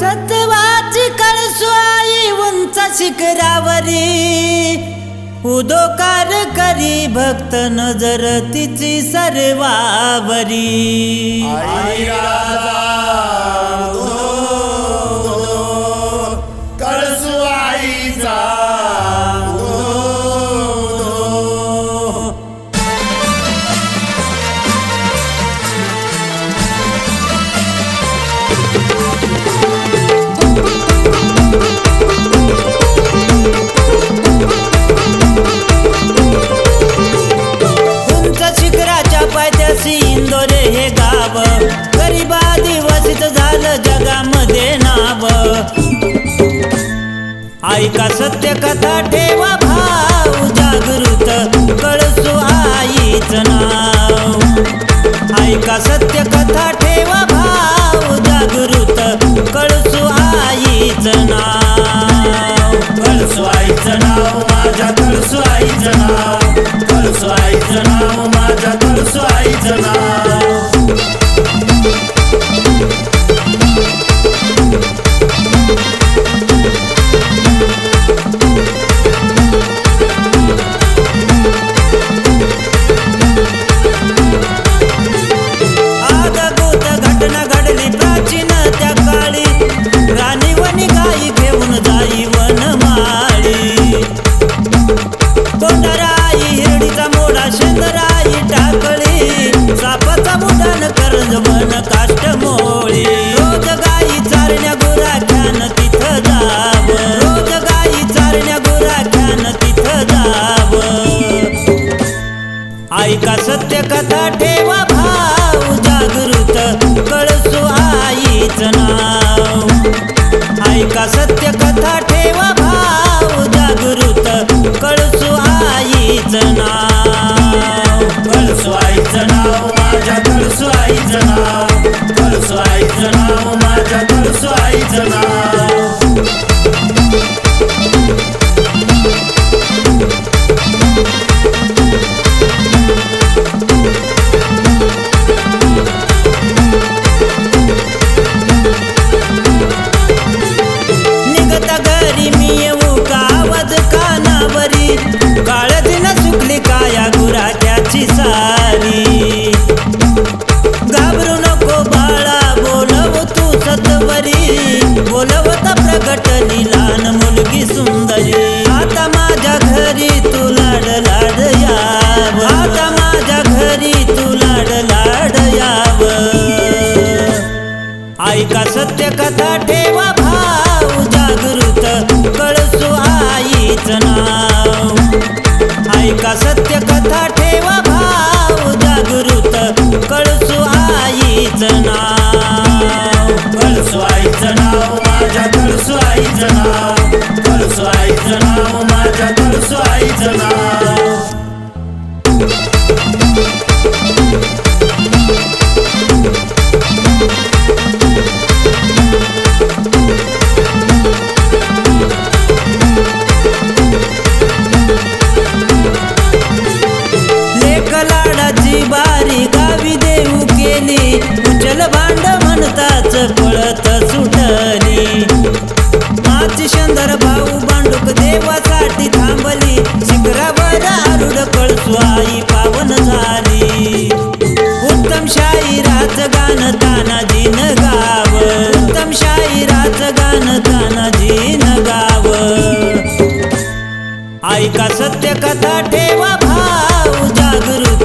सत्वाची कळसुआई उंच शिखरावरी. उदोकार करी भक्त नजर तिची सर्वावरी. आई राजा ऐका सत्य कथा ठेवा भाव जागृत कळसू आईच नाव. ऐका सत्य कथा ठेवा भाव जागृत कळसू आईच नाव. कळसू आईचं नाव माझ्या कळसू आईचं नाव. कळसू आईचं नाव माझ्या कळसू आईचं नाव. ऐका सत्य कथा ठेवा भाव जागृत कळसू आईच नाव. ऐका सत्य कथा ठेवा भाव जागृत कळसू आईच नाव. कळसू आईचं नाव माझ्या कळसू आईचं नाव. कळसू आईचं नाव माझ्या कळसू आईचं नाव. काळजीनं काळजी न सुकली काया गुराच्याची सारी? घाबरू नको बाळा बोलव तू सतवरी. बोलवता प्रगट लहान मुलगी सुंदरी. आता माझ्या घरी तू लाड लाड याव. आता माझ्या घरी तू लाड लाड याव. ऐका सत्य कथा ठेवा भाऊ जागृत. कळसू आईच ना सत्य कथा ठेवा भाव जागृत. कळसू आईच नाव. कळसू आईचं नाव माझ्या कळसू आईचं नाव. कळसू आईचं नाव माझ्या कळसू आईचं नाव. गेली केली उचल भांड म्हणताच पळत सुटली माझी शंदर भाऊ बांडूक देवासाठी थांबली. शिखरावर आरुड कळसू आई पावन झाली. उत्तम शाहिराच गाण तानाजीन गाव. उत्तम शाहिराच गाण तानाजीन गाव. ऐका सत्य कथा ठेवा भाव जागृत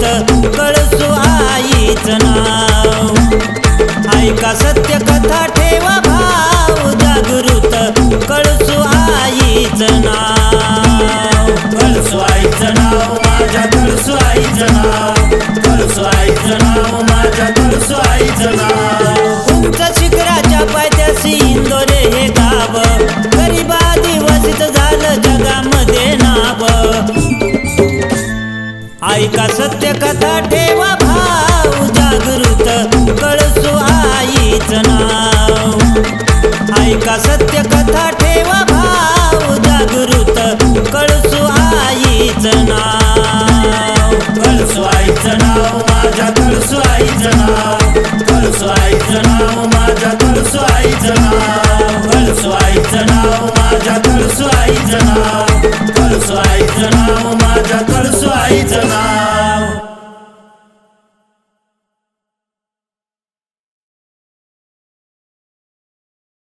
कळसू आईच नाव. ऐका सत्य कथा ठेवा भाव जागृत कळसू आईच नाव. कळसू आईचं नाव माझ्या कळसू आईचं नाव. कळसू आईचं नाव माझ्या कळसू आईचं नाव. ऐका सत्य कथा ठेवा भाऊ जागृत कळसो आईच नाव. ऐका सत्य कथा ठेवा भाऊ जागृत कळसो आईच नाव. कळसो आईचं नाव माझ्या कळसो आईचं नाव. कळसो आईचं नाव माझ्या कळसो आईचं नाव. कळसो आईचं नाव माझ्या कळसो आईचं नाव. कळसो आईचं नाव माझ्या कळसो tonight.